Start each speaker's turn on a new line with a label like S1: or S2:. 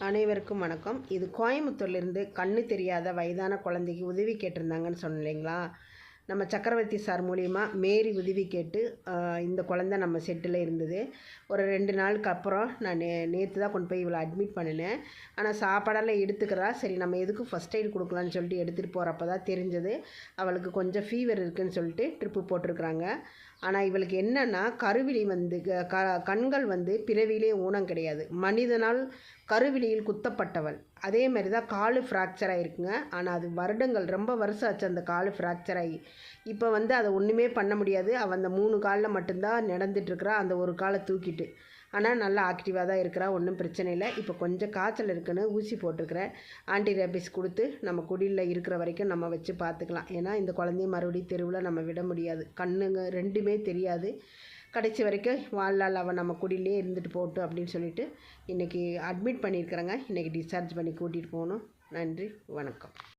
S1: அனைவருக்கும் வணக்கம். இது கோயம்புத்தூர்லேருந்து கண்ணு தெரியாத வயதான குழந்தைக்கு உதவி கேட்டிருந்தாங்கன்னு சொன்னீங்களா இல்லைங்களா? நம்ம சக்கரவர்த்தி சார் மூலிமா மேரி உதவி கேட்டு இந்த குழந்த நம்ம செட்டில் இருந்தது. ஒரு ரெண்டு நாளுக்கு அப்புறம் நான் நே நேற்று தான் கொண்டு போய் இவளை அட்மிட் பண்ணினேன். ஆனால் சாப்பாடெல்லாம் எடுத்துக்கிறா சரி நம்ம எதுக்கு ஃபஸ்ட் எய்டு கொடுக்கலான்னு சொல்லிட்டு எடுத்துகிட்டு போகிறப்ப தான் தெரிஞ்சது. அவளுக்கு கொஞ்சம் ஃபீவர் இருக்குதுன்னு சொல்லிட்டு ட்ரிப்பு போட்டிருக்கிறாங்க. ஆனால் இவளுக்கு என்னென்னா கருவிழி வந்து க- கண்கள் வந்து பிறவிலே ஊனம் கிடையாது. மனிதனால் கருவிழியில் குத்தப்பட்டவள். அதே மாதிரி தான் காலு ஃப்ராக்சர் ஆகிருக்குங்க ஆனால் அது வருடங்கள் ரொம்ப வருஷம் ஆச்சு அந்த காலு ஃப்ராக்சர் ஆகி. இப்போ வந்து அதை ஒன்றுமே பண்ண முடியாது. அவள் அந்த மூணு காலில் மட்டும்தான் நடந்துட்டுருக்குறா. அந்த ஒரு காலை தூக்கிட்டு. ஆனால் நல்லா ஆக்டிவாக தான் இருக்கிறா. ஒன்றும் பிரச்சனை இல்லை. இப்போ கொஞ்சம் காய்ச்சல் இருக்குன்னு ஊசி போட்டிருக்கிறேன். ஆன்டி ரேபிஸ் கொடுத்து நம்ம குடியில் இருக்கிற வரைக்கும் நம்ம வச்சு பார்த்துக்கலாம். ஏன்னா இந்த குழந்தைய மறுபடியும் தெருவில் நம்ம விட முடியாது. கண்ணுங்க ரெண்டுமே தெரியாது. கடைசி வரைக்கும் வாழ்நாள் அவன் நம்ம குடியிலே இருந்துட்டு போகட்டும் அப்படின்னு சொல்லிட்டு இன்றைக்கி அட்மிட் பண்ணியிருக்கிறேங்க. இன்றைக்கி டிஸ்சார்ஜ் பண்ணி கூட்டிகிட்டு போகணும். நன்றி. வணக்கம்.